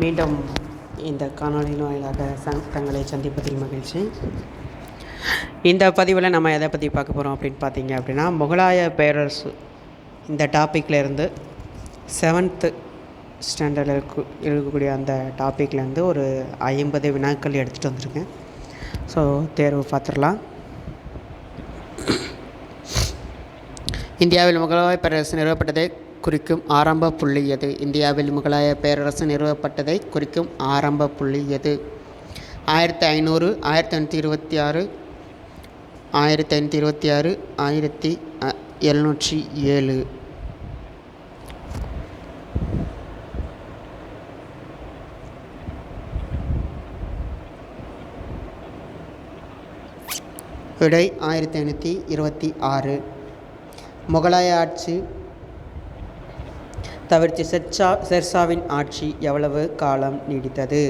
மீண்டும் இந்த காணொளியின் வாயிலாக தங்களை சந்திப்பதில் மகிழ்ச்சி. இந்த பதிவில் நம்ம எதை பற்றி பார்க்க போகிறோம் அப்படின்னு பார்த்தீங்க அப்படின்னா முகலாய பேரரசு இந்த டாப்பிக்கில் இருந்து செவன்த்து ஸ்டாண்டர்டில் இருக்கு இருக்கக்கூடிய அந்த டாப்பிக்லேருந்து ஒரு ஐம்பது வினாக்கள் எடுத்துகிட்டு வந்திருக்கேன். ஸோ தேர்வு பார்த்துடலாம். இந்தியாவில் முகலாய பேரரசு நிறுவப்பட்டது குறிக்கும் ஆரம்ப புள்ளி எது? இந்தியாவில் முகலாய பேரரசு நிறுவப்பட்டதை குறிக்கும் ஆரம்ப புள்ளி எது? ஆயிரத்தி ஐநூறு ஆயிரத்தி ஐநூற்றி இருபத்தி ஆறு ஆயிரத்தி ஐநூற்றி இருபத்தி ஆறு ஆயிரத்தி எழுநூற்றி ஏழு. விடை ஆயிரத்தி ஐநூற்றி இருபத்தி ஆறு. முகலாய ஆட்சி தவிர்த்து ஷெர்ஷா செர்சாவின் ஆட்சி எவ்வளவு காலம் நீடித்தது?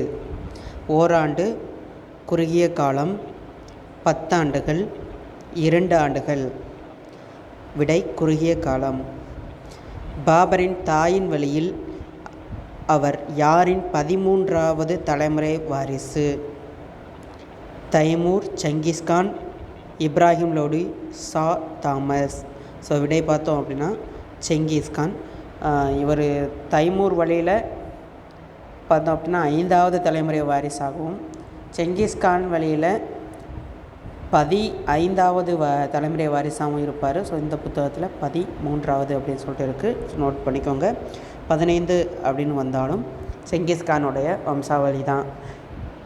ஓராண்டு குறுகிய காலம் பத்தாண்டுகள் இரண்டு ஆண்டுகள் விடை குறுகிய காலம். பாபரின் தாயின் வழியில் அவர் யாரின் பதிமூன்றாவது தலைமுறை வாரிசு? தைமூர் சங்கிஸ்கான் இப்ராஹிம் லோடி சா தாமஸ். ஸோ விடை பார்த்தோம் அப்படின்னா செங்கிஸ்கான் இவர் தைமூர் வழியில் பார்த்தோம் அப்படின்னா ஐந்தாவது தலைமுறை வாரிசாகவும் செங்கிஸ்கான் வழியில் பதி ஐந்தாவது வ தலைமுறை வாரிசாகவும் இருப்பார். ஸோ இந்த புத்தகத்தில் பதி மூன்றாவது அப்படின்னு சொல்லிட்டு இருக்குது நோட் பண்ணிக்கோங்க. பதினைந்து அப்படின்னு வந்தாலும் செங்கிஸ்கானுடைய வம்சாவளி தான்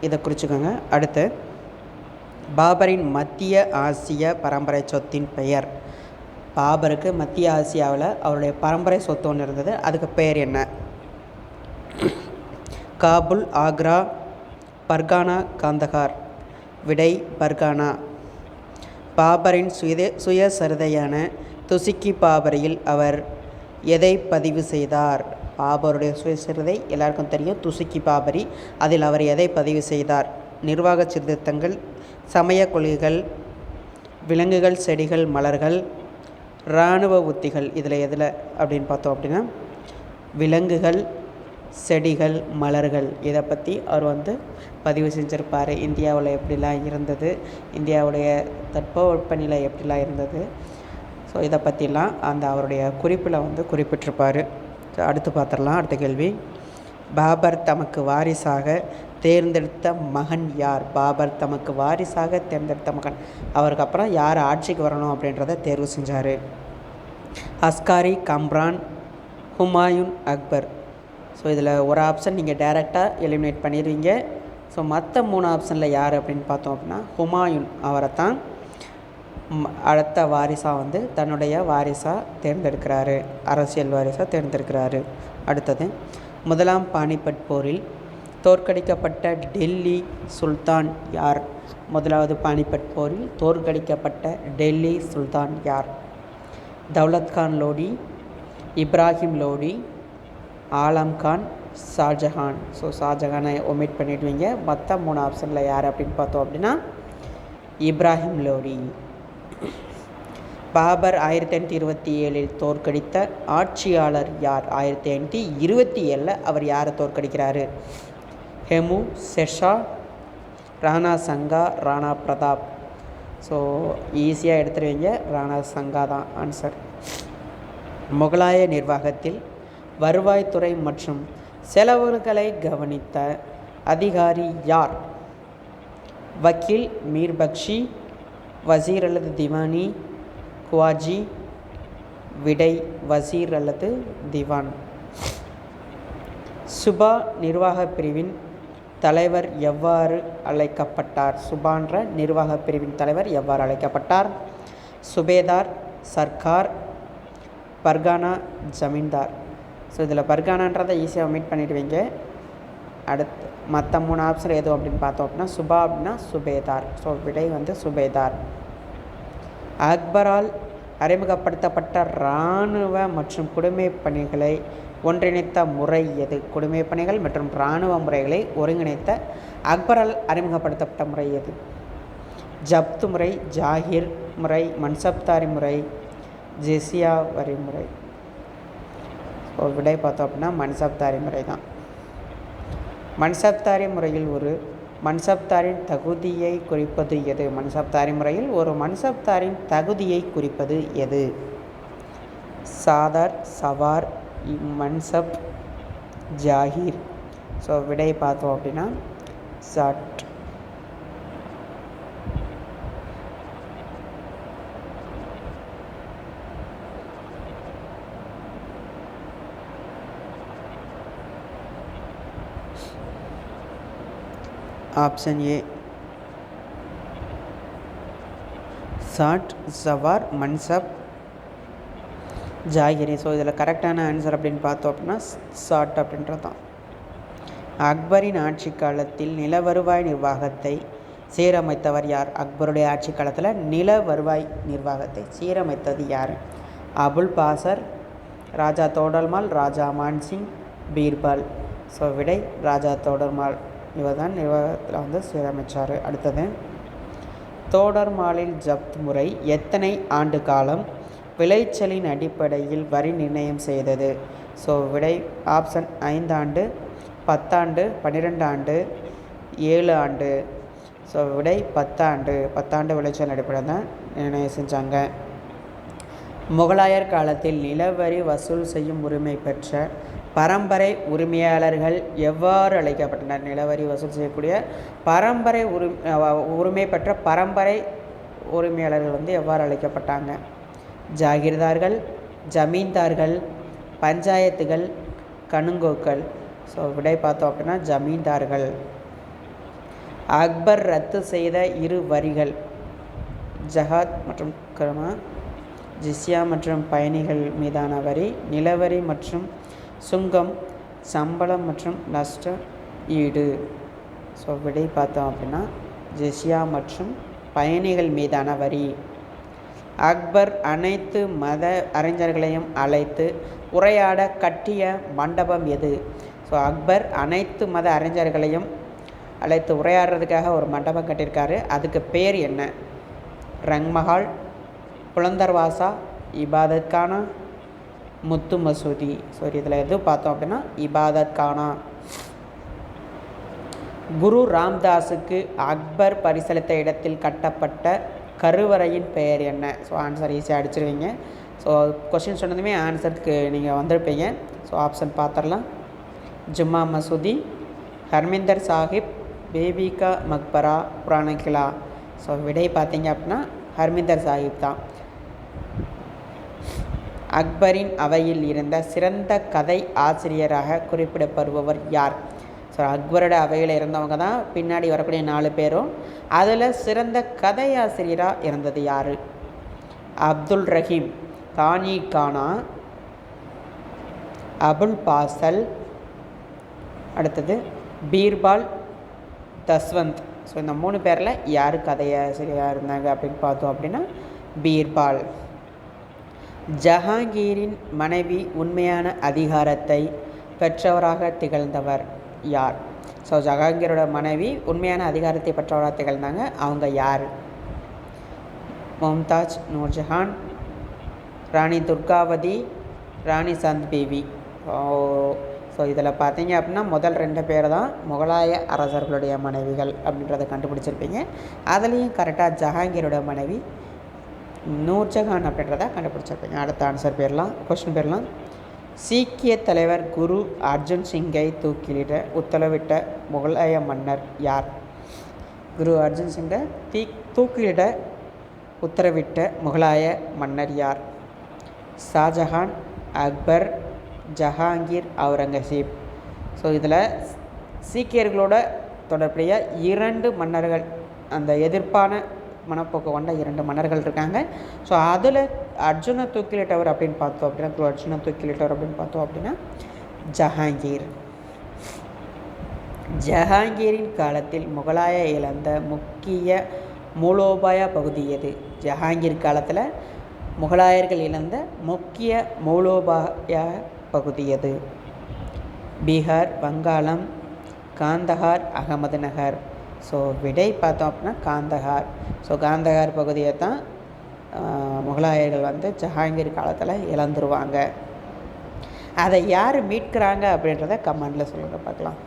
இதை குறிச்சுக்கோங்க. அடுத்து பாபரின் மத்திய ஆசிய பரம்பரை சொத்தின் பெயர். பாபருக்கு மத்திய ஆசியாவில் அவருடைய பரம்பரை சொத்து ஒன்று இருந்தது. அதுக்கு பெயர் என்ன? காபுல் ஆக்ரா பர்கானா காந்தகார் விடை பர்கானா. பாபரின் சுய சுயசரிதையான துசுக்கி பாபரியில் அவர் எதை பதிவு செய்தார்? பாபருடைய சுயசரிதை எல்லாருக்கும் தெரியும். துசுக்கி பாபரி அதில் அவர் எதை பதிவு செய்தார்? நிர்வாக சீர்திருத்தங்கள் சமய கொள்கைகள் விலங்குகள் செடிகள் மலர்கள் இராணுவ உத்திகள் இதில் எதில் அப்படின்னு பார்த்தோம் அப்படின்னா விலங்குகள் செடிகள் மலர்கள் இதை பற்றி அவர் வந்து பதிவு செஞ்சுருப்பார். இந்தியாவில் எப்படிலாம் இருந்தது இந்தியாவுடைய தட்பவெப்பநிலை எப்படிலாம் இருந்தது. ஸோ இதை பற்றிலாம் அந்த அவருடைய குறிப்பில் வந்து குறிப்பிட்டிருப்பார். அடுத்து பார்த்துடலாம் அடுத்த கேள்வி. பாபர் தமக்கு வாரிசாக தேர்ந்தெடுத்த மகன் யார்? பாபர் தமக்கு வாரிசாக தேர்ந்தெடுத்த மகன். அவருக்கு அப்புறம் யார் ஆட்சிக்கு வரணும் அப்படின்றத தேர்வு செஞ்சார். அஸ்காரி கம்ரான் ஹுமாயூன் அக்பர். ஸோ இதில் ஒரு ஆப்ஷன் நீங்கள் டைரெக்டாக எலிமினேட் பண்ணிடுவீங்க ஸோ மற்ற மூணு ஆப்ஷனில் யார் அப்படின்னு பார்த்தோம் அப்படின்னா ஹுமாயூன் அவரை தான் அடுத்த வாரிசாக வந்து தன்னுடைய வாரிசாக தேர்ந்தெடுக்கிறாரு. அரசியல் வாரிசாக தேர்ந்தெடுக்கிறாரு. அடுத்தது முதலாம் பானிபட் போரில் தோற்கடிக்கப்பட்ட டெல்லி சுல்தான் யார்? முதலாவது பானிபட் போரில் தோற்கடிக்கப்பட்ட டெல்லி சுல்தான் யார்? தௌலத் கான் லோடி இப்ராஹிம் லோடி ஆலம் கான் ஷாஜஹான். ஸோ ஷாஜஹானை ஒமிட் பண்ணிடுவீங்க. மற்ற மூணு ஆப்ஷனில் யார் அப்படின்னு பார்த்தோம் அப்படின்னா இப்ராஹிம் லோடி. பாபர் ஆயிரத்தி ஐநூற்றி இருபத்தி ஏழில் தோற்கடித்த ஆட்சியாளர் யார்? ஆயிரத்தி ஐநூற்றி இருபத்தி ஏழில் அவர் யாரை தோற்கடிக்கிறாரு? ஹெமு ஷெர்ஷா ராணா சங்கா ராணா பிரதாப். ஸோ ஈஸியாக எடுத்துருவீங்க. ராணா சங்கா தான் ஆன்சர் முகலாய நிர்வாகத்தில் வருவாய்த்துறை மற்றும் செலவுகளை கவனித்த அதிகாரி யார்? வக்கீல் மீர்பக்ஷி வசீர் அல்லது திவானி குவாஜி விடை வசீர் அல்லது திவான். சுபா நிர்வாக பிரிவின் தலைவர் எவ்வாறு அழைக்கப்பட்டார்? சுபான்ற நிர்வாகப் பிரிவின் தலைவர் எவ்வாறு அழைக்கப்பட்டார்? சுபேதார் சர்க்கார் பர்கானா ஜமீன்தார். ஸோ இதில் பர்கானான்றதை ஈஸியாக மீட் பண்ணிடுவீங்க அடுத்து மற்ற மூணு ஆப்ஷன் எதுவும் அப்படின்னு பார்த்தோம் அப்படின்னா சுபா அப்படின்னா சுபேதார். ஸோ விடை வந்து சுபேதார். அக்பரால் அறிமுகப்படுத்தப்பட்ட இராணுவ மற்றும் குடிமை பணிகளை ஒன்றிணைத்த முறை எது? குடிமைப் பணிகள் மற்றும் இராணுவ முறைகளை ஒருங்கிணைத்த அக்பரால் அறிமுகப்படுத்தப்பட்ட முறை எது? ஜப்து முறை ஜாகிர் முறை மன்சப்தாரி முறை ஜெசியா வரி முறை. ஸோ விடை பார்த்தோம் அப்படின்னா மன்சப்தாரி முறை தான். மன்சப்தாரி முறையில் ஒரு மன்சப்தாரின் தகுதியை குறிப்பது எது? மன்சப்தாரி முறையில் ஒரு மன்சப்தாரின் தகுதியை குறிப்பது எது? சாதார் சவார் மன்சப் ஜாகீர் ஸோ விடை பார்த்தோம் அப்படின்னா சட் ஆப்ஷன் ஏ சாட் சவார் மன்சப் ஜாகிரி. ஸோ இதில் கரெக்டான ஆன்சர் அப்படின்னு பார்த்தோம் அப்படின்னா சாட் அப்படின்றது தான் அக்பரின் ஆட்சி காலத்தில் நில வருவாய் நிர்வாகத்தை சீரமைத்தவர் யார்? அக்பருடைய ஆட்சி காலத்தில் நில வருவாய் நிர்வாகத்தை சீரமைத்தது யார்? அபுல் பாசர் ராஜா தோடல்மால் ராஜா மான்சிங் பீர்பால். ஸோ விடை ராஜா தோடர்மால் இவர் தான் நிர்வாகத்தில் வந்து சீரமைச்சார். அடுத்தது தோடர்மாலில் ஜப்த் முறை எத்தனை ஆண்டு காலம்? விளைச்சலின் அடிப்படையில் வரி நிர்ணயம் செய்தது. ஸோ விடை ஆப்ஷன் ஐந்தாண்டு பத்தாண்டு பன்னிரெண்டு ஆண்டு ஏழு ஆண்டு ஸோ விடை பத்தாண்டு பத்தாண்டு விளைச்சல் அடிப்படையில் தான் நிர்ணயம் செஞ்சாங்க. முகலாயர் காலத்தில் நிலவரி வசூல் செய்யும் உரிமை பெற்ற பரம்பரை உரிமையாளர்கள் எவ்வாறு அழைக்கப்பட்டனர்? நிலவரி வசூல் செய்யக்கூடிய பரம்பரை உரி உரிமை பெற்ற பரம்பரை உரிமையாளர்கள் வந்து எவ்வாறு அழைக்கப்பட்டாங்க? ஜாகிர்தார்கள் ஜமீன்தார்கள் பஞ்சாயத்துகள் கணுங்கோக்கள். ஸோ விடை பார்த்தோம் அப்படின்னா ஜமீன்தார்கள். அக்பர் ரத்து செய்த இரு வரிகள். ஜஹாத் மற்றும் கர்மா ஜிஸ்யா மற்றும் பயணிகள் மீதான வரி நிலவரி மற்றும் சுங்கம் சம்பளம் மற்றும் நஷ்ட ஈடு. ஸோ விடை பார்த்தோம் அப்படின்னா ஜிஸ்யா மற்றும் பயணிகள் மீதான வரி. அக்பர் அனைத்து மத அறிஞர்களையும் அழைத்து உரையாட கட்டிய மண்டபம் எது? ஸோ அக்பர் அனைத்து மத அறிஞர்களையும் அழைத்து உரையாடுறதுக்காக ஒரு மண்டபம் கட்டியிருக்காரு. அதுக்கு பேர் என்ன? ரங்மஹால் புலந்தர்வாசா இபாதத் கானா முத்து மசூதி. ஸோ இதில் எது பார்த்தோம் அப்படின்னா இபாதத் கானா குரு ராம்தாஸுக்கு அக்பர் பரிசளித்த இடத்தில் கட்டப்பட்ட கருவறையின் பெயர் என்ன? ஸோ ஆன்சர் ஈஸியாக அடிச்சிருவீங்க. ஸோ கொஷின் சொன்னதுமே ஆன்சருக்கு நீங்கள் வந்திருப்பீங்க. ஸோ ஆப்ஷன் பார்த்துடலாம் ஜும்மா மசூதி ஹர்மிந்தர் சாஹிப் பேபிகா மக்பரா புராண கிலா ஸோ விடை பார்த்தீங்க அப்படின்னா ஹர்மிந்தர் சாஹிப் தான். அக்பரின் அவையில் இருந்த சிறந்த கதை ஆசிரியராக குறிப்பிடப்படுபவர் யார்? ஸோ அக்பரோட அவையில் இருந்தவங்க தான் பின்னாடி வரக்கூடிய நாலு பேரும். அதில் சிறந்த கதையாசிரியராக இருந்தது யார்? அப்துல் ரஹீம் கானி கானா அபுல் பாசல் அடுத்தது பீர்பால் தஸ்வந்த். ஸோ இந்த மூணு பேரில் யார் கதையாசிரியராக இருந்தாங்க அப்படின்னு பார்த்தோம் அப்படின்னா பீர்பால். ஜஹாங்கீரின் மனைவி உண்மையான அதிகாரத்தை பெற்றவராக திகழ்ந்தவர். யார்? ஸோ ஜஹாங்கீரோட மனைவி உண்மையான அதிகாரத்தை பெற்றவராக திகழ்ந்தாங்க. அவங்க யார்? மும்தாஜ் நூர்ஜஹான் ராணி துர்காவதி ராணி சந்த் பேபி ஸோ இதில் பார்த்தீங்க அப்படின்னா முதல் ரெண்டு பேர் தான் முகலாய அரசர்களுடைய மனைவிகள் அப்படின்றத கண்டுபிடிச்சிருப்பீங்க. அதுலேயும் கரெக்டாக ஜஹாங்கீரோட மனைவி நூர்ஜஹான் அப்படின்றத கண்டுபிடிச்சிருப்பீங்க. அடுத்த ஆன்சர் பேர்லாம் கொஸ்டின் பேர்லாம். சீக்கிய தலைவர் குரு அர்ஜுன் சிங்கை தூக்கிலிட உத்தரவிட்ட முகலாய மன்னர் யார்? குரு அர்ஜுன் சிங்கை தீ தூக்கிலிட உத்தரவிட்ட முகலாய மன்னர் யார்? ஷாஜஹான் அக்பர் ஜஹாங்கீர் அவுரங்கசீப். ஸோ இதில் சீக்கியர்களோட தொடர்புடைய இரண்டு மன்னர்கள் அந்த எதிர்ப்பான மனப்போக்கு கொண்ட இரண்டு மன்னர்கள் இருக்காங்க. ஸோ அதில் அர்ஜுன தூக்கிலிட்டவர் அப்படின்னு பார்த்தோம் அப்படின்னா குரு அர்ஜுன தூக்கிலிட்டவர் அப்படின்னு பார்த்தோம் அப்படின்னா ஜஹாங்கீர். ஜஹாங்கீரின் காலத்தில் முகலாய இழந்த முக்கிய மூலோபாய பகுதி எது? ஜஹாங்கீர் காலத்தில் முகலாயர்கள் இழந்த முக்கிய மூலோபாய பகுதி எது? பீகார் வங்காளம் காந்தஹார் அகமது நகர். ஸோ விடை பார்த்தோம் அப்படின்னா காந்தகார் ஸோ காந்தகார் பகுதியை தான் முகலாயர்கள் வந்து ஜஹாங்கீர் காலத்தில் இழந்துருவாங்க. அதை யார் மீட்கிறாங்க அப்படின்றத கமெண்டில் சொல்லுங்கள் பார்க்கலாம்.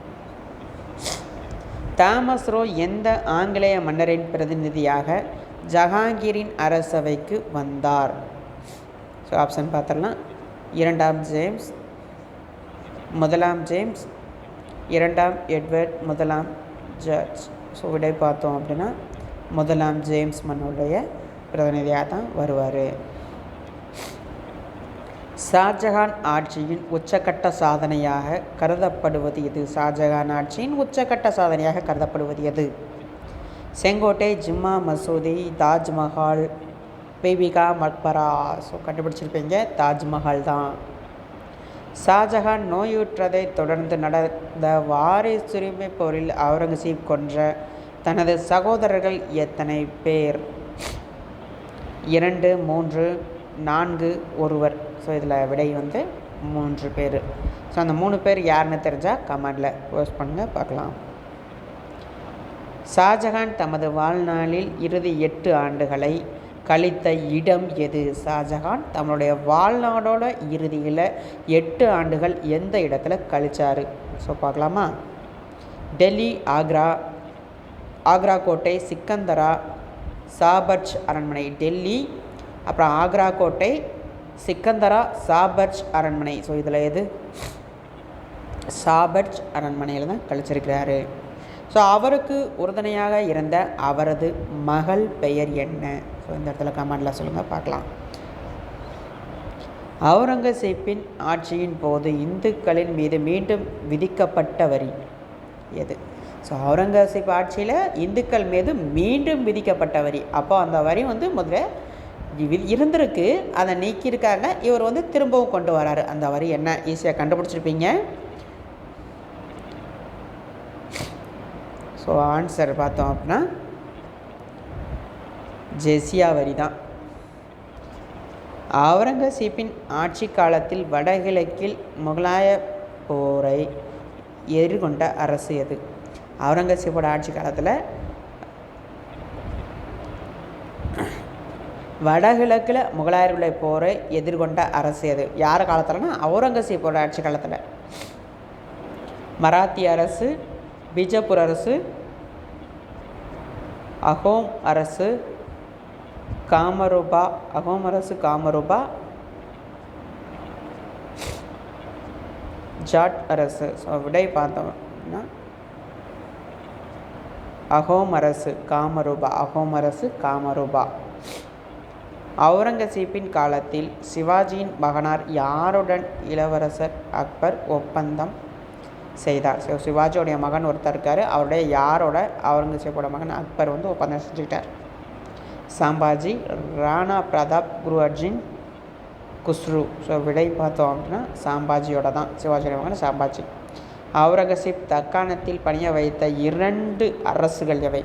தாமஸ் ரோ எந்த ஆங்கிலேய மன்னரின் பிரதிநிதியாக ஜஹாங்கீரின் அரசவைக்கு வந்தார்? ஸோ ஆப்ஷன் பார்த்தலாம் இரண்டாம் ஜேம்ஸ் முதலாம் ஜேம்ஸ் இரண்டாம் எட்வர்ட் முதலாம் ஜார்ஜ் ஸோ விடை பார்த்தோம் அப்படின்னா முதலாம் ஜேம்ஸ் மன்னுடைய பிரதிநிதியாக தான் வருவார். ஷாஜஹான் ஆட்சியின் உச்சக்கட்ட சாதனையாக கருதப்படுவது எது? ஷாஜஹான் ஆட்சியின் உச்சக்கட்ட சாதனையாக கருதப்படுவது எது? செங்கோட்டை ஜிம்மா மசூதி தாஜ்மஹால் பேபிகா மக்பரா. ஸோ கண்டுபிடிச்சிருப்பீங்க தாஜ்மஹால் தான். ஷாஜஹான் நோயுற்றதைத் தொடர்ந்து நடந்த வாரிசுரிமை போரில் அவுரங்கசீப் கொன்ற தனது சகோதரர்கள் எத்தனை பேர்? இரண்டு மூன்று நான்கு ஒருவர். ஸோ இதில் விடை வந்து மூன்று பேர். ஸோ அந்த மூணு பேர் யாருன்னு தெரிஞ்சால் கமெண்டில் போஸ்ட் பண்ணுங்கள் பார்க்கலாம். ஷாஜஹான் தமது வாழ்நாளில் இறுதி எட்டு ஆண்டுகளை கழித்த இடம் எது? ஷாஜஹான் தம்முடைய வாழ்நாடோட இறுதியில் எட்டு ஆண்டுகள் எந்த இடத்துல கழித்தார் ஸோ பார்க்கலாமா? டெல்லி ஆக்ரா ஆக்ரா கோட்டை சிக்கந்தரா சாபர்ஜ் அரண்மனை டெல்லி அப்புறம் ஆக்ரா கோட்டை சிக்கந்தரா சாபர்ஜ் அரண்மனை. ஸோ இதில் எது? சாபர்ஜ் அரண்மனையில் தான் கழிச்சிருக்கிறாரு. ஸோ அவருக்கு உறுதுணையாக இருந்த அவரது மகள் பெயர் என்ன? ஸோ இந்த இடத்துல கமெண்டில் சொல்லுங்கள் பார்க்கலாம். அவுரங்கசீப்பின் ஆட்சியின் போது இந்துக்களின் மீது மீண்டும் விதிக்கப்பட்ட வரி எது? ஸோ அவுரங்கசீப் ஆட்சியில் இந்துக்கள் மீது மீண்டும் விதிக்கப்பட்ட வரி. அப்போ அந்த வரி வந்து முதல்ல இருந்திருக்கு அதை நீக்கியிருக்காங்க. இவர் வந்து திரும்பவும் கொண்டு வராரு. அந்த வரி என்ன? ஈஸியாக கண்டுபிடிச்சிருப்பீங்க. ஸோ ஆன்சர் பார்த்தோம் அப்படின்னா ஜெசியா வரி தான் அவுரங்கசீப்பின் ஆட்சி காலத்தில் வடகிழக்கில் முகலாய போரை எதிர்கொண்ட அரசு எது? அவுரங்கசீப்போட ஆட்சி காலத்தில் வடகிழக்கில் முகலாயர்களுடைய போரை எதிர்கொண்ட அரசு எது? யார் காலத்தில்னா அவுரங்கசீப்போட ஆட்சி காலத்தில். மராத்திய அரசு பிஜப்பூர் அரசு அகோம் அரசு காமரூபா அகோம் அரசு காமரூபா ஜாட் அரசு. ஸோ விடை பார்த்தோம்னா அகோம் அரசு காமரூபா அகோம் அரசு காமரூபா. அவுரங்கசீப்பின் காலத்தில் சிவாஜியின் மகனார் யாருடன் இளவரசர் அக்பர் ஒப்பந்தம் செய்தார். ஸோ சிவாஜியோடைய மகன் ஒருத்தர் இருக்கார். அவருடைய யாரோட? அவுரங்கசீப்போட மகன் அக்பர் வந்து ஒப்பந்தம் செஞ்சுக்கிட்டார் சாம்பாஜி ராணா பிரதாப் குரு அர்ஜின் குஸ்ரு. ஸோ விடை பார்த்தோம் அப்படின்னா சாம்பாஜியோட தான். சிவாஜியோட மகன் சாம்பாஜி. அவுரங்கசீப் தக்காணத்தில் பணிய வைத்த இரண்டு அரசுகள் எவை?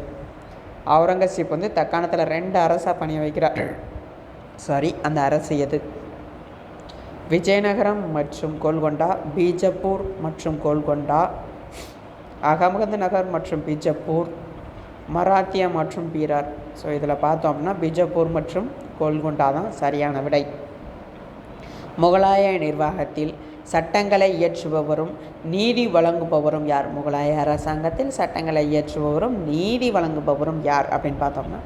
அவுரங்கசீப் வந்து தக்காணத்தில் ரெண்டு அரசாக பணிய வைக்கிறார். சாரி அந்த அரசு எது? விஜயநகரம் மற்றும் கோல்கொண்டா பீஜப்பூர் மற்றும் கோல்கொண்டா அகமது நகர் மற்றும் பீஜப்பூர் மராத்தியா மற்றும் பீரார். ஸோ இதில் பார்த்தோம் அப்படின்னா பீஜப்பூர் மற்றும் கோல்கொண்டா தான் சரியான விடை. முகலாய நிர்வாகத்தில் சட்டங்களை இயற்றுபவரும் நீதி வழங்குபவரும் யார்? முகலாய அரசாங்கத்தில் சட்டங்களை இயற்றுபவரும் நீதி வழங்குபவரும் யார் அப்படின்னு பார்த்தோம்னா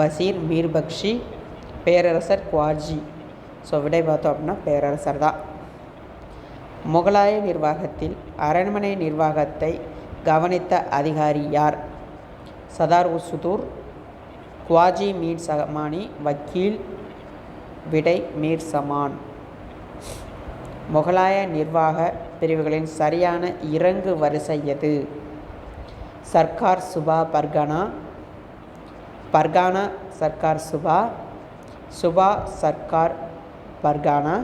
வசீர் மீர்பக்ஷி பேரரசர் குவாஜி ஸோ விடை பார்த்தோம் அப்படின்னா பேரரசர் தான். முகலாய நிர்வாகத்தில் அரண்மனை நிர்வாகத்தை கவனித்த அதிகாரி யார்? சதார் உசுதூர் குவாஜி மீர் சமானி வக்கீல் விடை மீர் சமான். முகலாய நிர்வாக பிரிவுகளின் சரியான இறங்கு வரிசை எது? சர்க்கார் சுபா பர்கானா பர்கானா சர்க்கார் சுபா சுபா சர்க்கார் பர்கானா.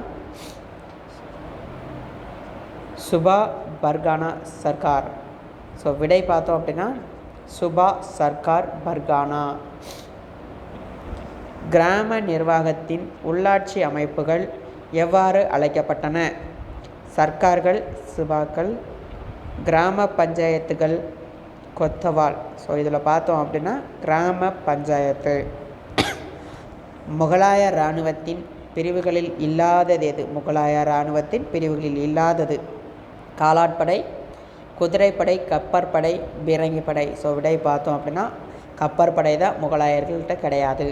சுபா பர்கானா சர்க்கார் ஸோ விடை பார்த்தோம் அப்படின்னா சுபா சர்க்கார் பர்கானா. கிராம நிர்வாகத்தின் உள்ளாட்சி அமைப்புகள் எவ்வாறு அழைக்கப்பட்டன? சர்க்கார்கள் சுபாக்கள் கிராம பஞ்சாயத்துகள் கொத்தவால். ஸோ இதில் பார்த்தோம் அப்படின்னா கிராம பஞ்சாயத்து. முகலாய இராணுவத்தின் பிரிவுகளில் இல்லாதது எது முகலாய இராணுவத்தின் பிரிவுகளில் இல்லாதது. காலாட்படை குதிரைப்படை கப்பற்படை பீரங்கிப்படை. ஸோ விடை பார்த்தோம் அப்படின்னா கப்பற்படை தான் முகலாயர்கள்ட்ட கிடையாது.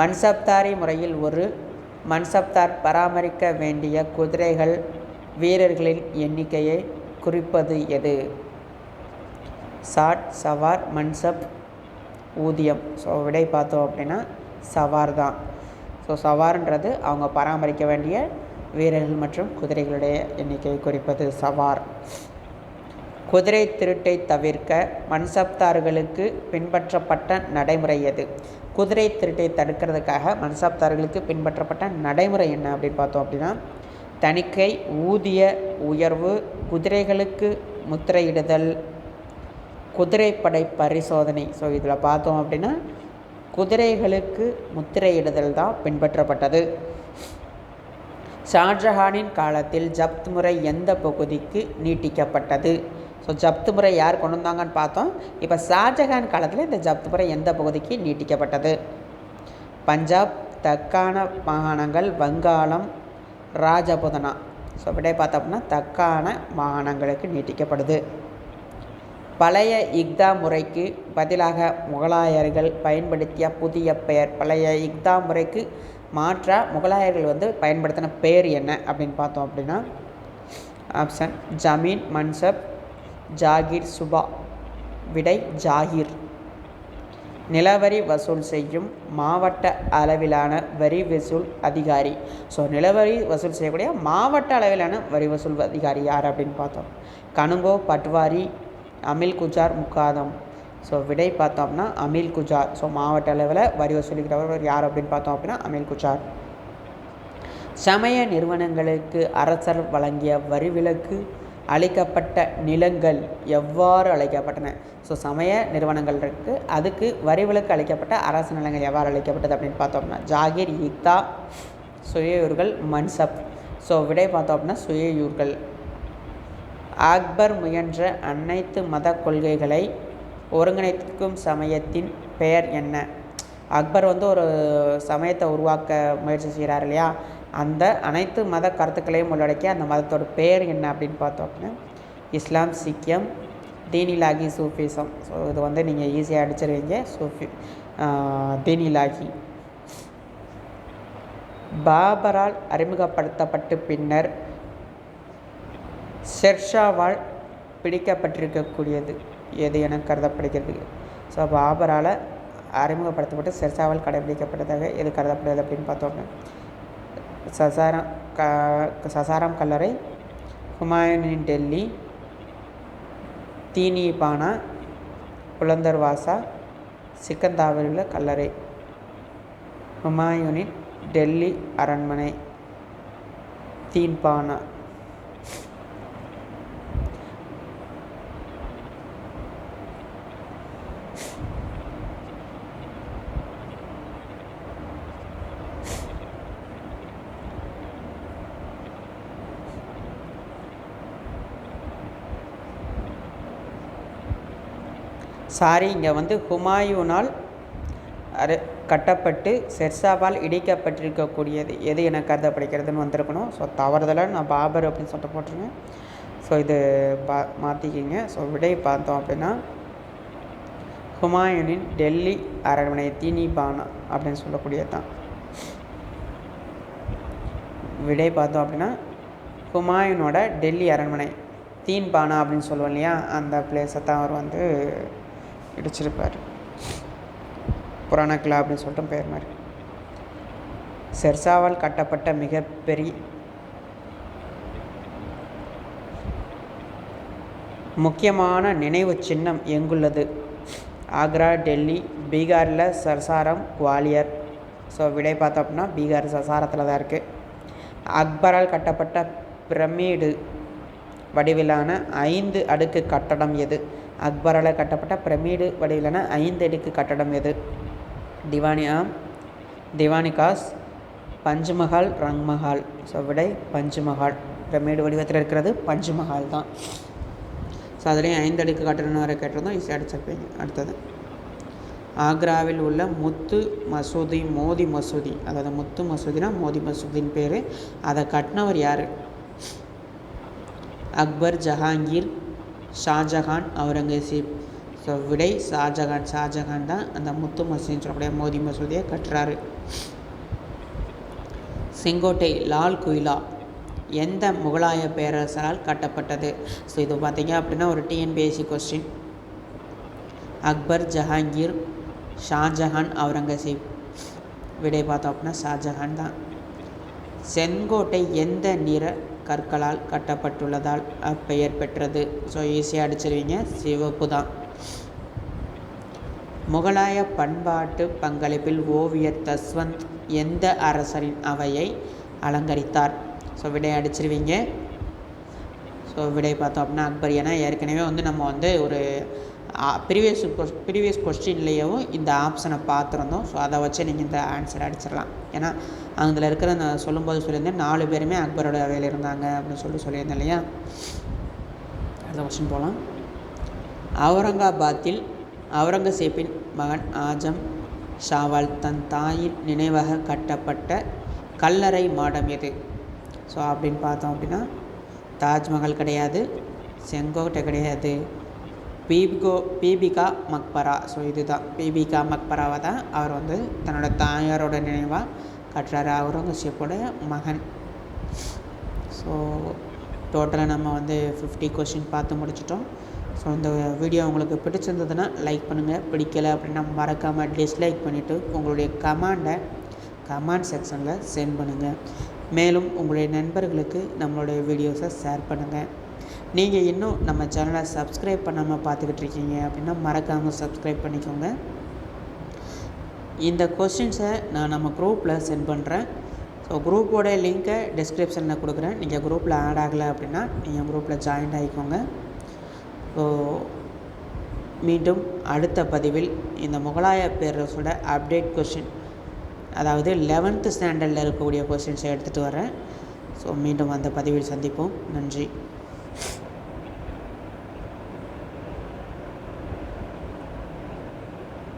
மன்சப்தாரி முறையில் ஒரு மன்சப்தார் பராமரிக்க வேண்டிய குதிரைகள் வீரர்களின் எண்ணிக்கையை குறிப்பது எது? சாட் சவார் மன்சப் ஊதியம். ஸோ விடை பார்த்தோம் அப்படின்னா சவார் தான். ஸோ சவார்ன்றது அவங்க பராமரிக்க வேண்டிய வீரர்கள் மற்றும் குதிரைகளுடைய எண்ணிக்கையை குறிப்பது சவார். குதிரை திருட்டை தவிர்க்க மன்சப்தார்களுக்கு பின்பற்றப்பட்ட நடைமுறை எது? குதிரை திருட்டை தடுக்கிறதுக்காக மன்சப்தார்களுக்கு பின்பற்றப்பட்ட நடைமுறை என்ன அப்படின்னு பார்த்தோம் அப்படின்னா தணிக்கை ஊதிய உயர்வு குதிரைகளுக்கு முத்திரையிடுதல் குதிரைப்படை பரிசோதனை. ஸோ இதில் பார்த்தோம் அப்படின்னா குதிரைகளுக்கு முத்திரையிடுதல் தான் பின்பற்றப்பட்டது. ஷாஜஹானின் காலத்தில் ஜப்த் முறை எந்த பகுதிக்கு நீட்டிக்கப்பட்டது? ஸோ ஜப்து முறை யார் கொண்டு வந்தாங்கன்னு பார்த்தோம். இப்போ ஷாஜஹான் காலத்தில் இந்த ஜப்து முறை எந்த பகுதிக்கு நீட்டிக்கப்பட்டது? பஞ்சாப் தக்கான மாகாணங்கள் வங்காளம் ராஜபுதனா. ஸோ விடை பார்த்தோம் அப்படின்னா தக்கான மாகாணங்களுக்கு நீட்டிக்கப்படுது. பழைய இக்தா முறைக்கு பதிலாக முகலாயர்கள் பயன்படுத்திய புதிய பெயர். பழைய இக்தா முறைக்கு மாற்றாக முகலாயர்கள் வந்து பயன்படுத்தின பெயர் என்ன அப்படின்னு பார்த்தோம் அப்படின்னா ஆப்ஷன் ஜமீன் மன்சப் ஜாகிர் சுபா விடை ஜாகிர். நிலவரி வசூல் செய்யும் மாவட்ட அளவிலான வரி வசூல் அதிகாரி. ஸோ நிலவரி வசூல் செய்யக்கூடிய மாவட்ட அளவிலான வரி வசூல் அதிகாரி யார் அப்படின்னு பார்த்தோம். கனுங்கோ பட்வாரி அமில் குஜார் முக்காதம் ஸோ விடை பார்த்தோம்னா அமில் குஜார். ஸோ மாவட்ட அளவில் வரி வசூலிக்கிறவர் யார் அப்படின்னு பார்த்தோம் அப்படின்னா அமில் குஜார். சமய நிறுவனங்களுக்கு அரசர் வழங்கிய வரி விலக்கு அளிக்கப்பட்ட நிலங்கள் எவ்வாறு அழைக்கப்பட்டன ஸோ சமய நிறுவனங்கள் இருக்குது அதுக்கு வரி விலக்கு அளிக்கப்பட்ட அரசு நிலங்கள் எவ்வாறு அளிக்கப்பட்டது அப்படின்னு பார்த்தோம்னா ஜாகிர் ஈத்தா சுயயூர்கள் மன்சப். ஸோ விடை பார்த்தோம் அப்படின்னா சுயயூர்கள். அக்பர் முயன்ற அனைத்து மத கொள்கைகளை ஒருங்கிணைக்கும் சமயத்தின் பெயர் என்ன? அக்பர் வந்து ஒரு சமயத்தை உருவாக்க முயற்சி செய்கிறார் இல்லையா? அந்த அனைத்து மத கருத்துக்களையும் உள்ளடக்கிய அந்த மதத்தோட பேர் என்ன அப்படின்னு பார்த்தோம் அப்படின்னா இஸ்லாம் சீக்கியம் தீனிலாகி சூஃபிசம். ஸோ இது வந்து நீங்கள் ஈஸியாக அடிச்சிருவீங்க. சூஃபி தீனிலாகி. பாபரால் அறிமுகப்படுத்தப்பட்டு பின்னர் ஷெர்ஷாவால் பிடிக்கப்பட்டிருக்கக்கூடியது எது என கருதப்படுகிறது. ஸோ பாபரால் அறிமுகப்படுத்தப்பட்டு ஷெர்ஷாவால் கடைபிடிக்கப்பட்டதாக எது கருதப்படுகிறது அப்படின்னு பார்த்தோம்னா சசாரம் க சசாரம் கல்லறை ஹுமாயூனின் டெல்லி தீனிபானா புலந்தர்வாசா சிக்கந்தாவில் உள்ள கல்லறை ஹுமாயூனின் டெல்லி அரண்மனை தீன்பானா. சாரி இங்கே வந்து ஹுமாயூனால் அரு கட்டப்பட்டு ஷெர்ஷாவால் இடிக்கப்பட்டிருக்கக்கூடியது. எது என கருதப்படுகிறதுன்னு வந்திருக்கணும். ஸோ தவறுதலாக நான் பாபர் அப்படின்னு சொல்லிட்டு போட்டிருக்கேன். ஸோ இது பா மாற்றிக்கிங்க ஸோ விடை பார்த்தோம் அப்படின்னா ஹுமாயூனின் டெல்லி அரண்மனை தீனிபானா அப்படின்னு சொல்லக்கூடியது தான் விடை பார்த்தோம் அப்படின்னா ஹுமாயூனோட டெல்லி அரண்மனை தீன்பானா அப்படின்னு சொல்லுவோம் இல்லையா? அந்த பிளேஸை தான் அவர் வந்து இடிச்சிருப்பார். புராணக்கிலா அப்படின்னு சொல்லிட்டு பேர் மாதிரி. செர்சாவால் கட்டப்பட்ட மிகப்பெரிய முக்கியமான நினைவு சின்னம் எங்குள்ளது? ஆக்ரா டெல்லி பீகாரில் சர்சாரம் குவாலியர். ஸோ விடை பார்த்தோம் அப்படின்னா பீகார் சசாரத்தில் தான் இருக்குது அக்பரால் கட்டப்பட்ட பிரமிடு வடிவிலான ஐந்து அடுக்கு கட்டடம் எது? அக்பரால் கட்டப்பட்ட பிரமிடு வடிவிலான ஐந்து அடுக்கு கட்டடம் எது? திவானியா திவானிகாஸ் பஞ்சுமஹால் ரங்மஹால். ஸோ விடை பஞ்சுமஹால். பிரமிடு வடிவத்தில் இருக்கிறது பஞ்சுமஹால் தான். ஸோ அதுலேயும் ஐந்து அடுக்கு கட்டணம் வரை கேட்டிருந்தோம். ஈஸியாக அடிச்சிருப்பீங்க அடுத்தது. ஆக்ராவில் உள்ள முத்து மசூதி மோதி மசூதி. அதாவது முத்து மசூதினா மோதி மசூதின் பேர். அதை கட்டினவர் யார்? அக்பர் ஜஹாங்கீர். ஷாஜஹான் அவுரங்கசீப். ஸோ விடை ஷாஜஹான் ஷாஜஹான் தான் அந்த முத்து மசூதின்னு சொல்லக்கூடிய மோதி மசூதியை கட்டுறாரு. செங்கோட்டை லால் குயிலா எந்த முகலாய பேரரசரால் கட்டப்பட்டது? ஸோ இது பார்த்தீங்க அப்படின்னா ஒரு டிஎன்பிஎஸ்சி கொஸ்டின் அக்பர் ஜஹாங்கீர் ஷாஜஹான் அவுரங்கசீப். விடை பார்த்தோம் அப்படின்னா ஷாஜஹான் தான். செங்கோட்டை எந்த நிற கற்களால் கட்டப்பட்டுள்ளதால் அப்பெயர் பெற்றது. ஸோ ஈஸியாக அடிச்சிருவீங்க. சிவப்பு தான். முகலாய பண்பாட்டு பங்களிப்பில் ஓவியர் தஸ்வந்த் எந்த அரசரின் அவையை அலங்கரித்தார்? ஸோ விடை அடிச்சிருவீங்க. ஸோ விடை பார்த்தோம் அப்படின்னா அக்பர். ஏன்னா ஏற்கனவே வந்து நம்ம வந்து ஒரு ப்ரீவியஸ் கொஸ் ப்ரீவியஸ் கொஸ்டின்லேயும் இந்த ஆப்ஷனை பார்த்துருந்தோம். ஸோ அதை வச்சு நீங்கள் இந்த ஆன்சர் அடிச்சிடலாம். ஏன்னா அதில் இருக்கிற அந்த சொல்லும்போது சொல்லியிருந்தேன் நாலு பேருமே அக்பரோட வேலை இருந்தாங்க அப்படின்னு சொல்லி சொல்லியிருந்தேன் இல்லையா? அடுத்த கொஸ்டின் போகலாம் அவுரங்காபாத்தில் அவுரங்கசீப்பின் மகன் ஆஜம் ஷாவால் தன் தாயின் நினைவாக கட்டப்பட்ட கல்லறை மாடம் எது? ஸோ அப்படின்னு பார்த்தோம் அப்படின்னா தாஜ்மஹால் கிடையாது செங்கோட்டை கிடையாது. பீபிகோ பீபிகா மக்பரா. ஸோ இதுதான். பீபிகா மக்பராவை தான் அவர் வந்து தன்னோட தாயாரோட நினைவாக கட்டுறாரு. அவுரங்கசீப்போட மகன். ஸோ டோட்டலாக நம்ம வந்து ஃபிஃப்டி கொஷின் பார்த்து முடிச்சிட்டோம். ஸோ இந்த வீடியோ உங்களுக்கு பிடிச்சிருந்ததுன்னா லைக் பண்ணுங்கள் பிடிக்கலை அப்படின்னா மறக்காமல் டிஸ்லைக் பண்ணிவிட்டு உங்களுடைய கமாண்டை கமெண்ட் செக்ஷனில் சென்ட் பண்ணுங்கள் மேலும் உங்களுடைய நண்பர்களுக்கு நம்மளுடைய வீடியோஸை ஷேர் பண்ணுங்கள் நீங்கள் இன்னும் நம்ம சேனலை சப்ஸ்கிரைப் பண்ணாமல் பார்த்துக்கிட்டு இருக்கீங்க அப்படின்னா மறக்காமல் சப்ஸ்கிரைப் பண்ணிக்கோங்க. இந்த கொஸ்டின்ஸை நான் நம்ம குரூப்பில் சென்ட் பண்ணுறேன் ஸோ குரூப்போட லிங்க்கை டிஸ்கிரிப்ஷனில் கொடுக்குறேன். நீங்கள் குரூப்பில் ஆட் ஆகலை அப்படின்னா நீங்கள் குரூப்பில் ஜாயின் ஆகிக்கோங்க ஸோ மீண்டும் அடுத்த பதிவில் இந்த முகலாய பேரரசோட அப்டேட் கொஷின் அதாவது லெவன்த்து ஸ்டாண்டர்டில் இருக்கக்கூடிய கொஷின்ஸை எடுத்துகிட்டு வரேன். ஸோ மீண்டும் அந்த பதிவில் சந்திப்போம். நன்றி.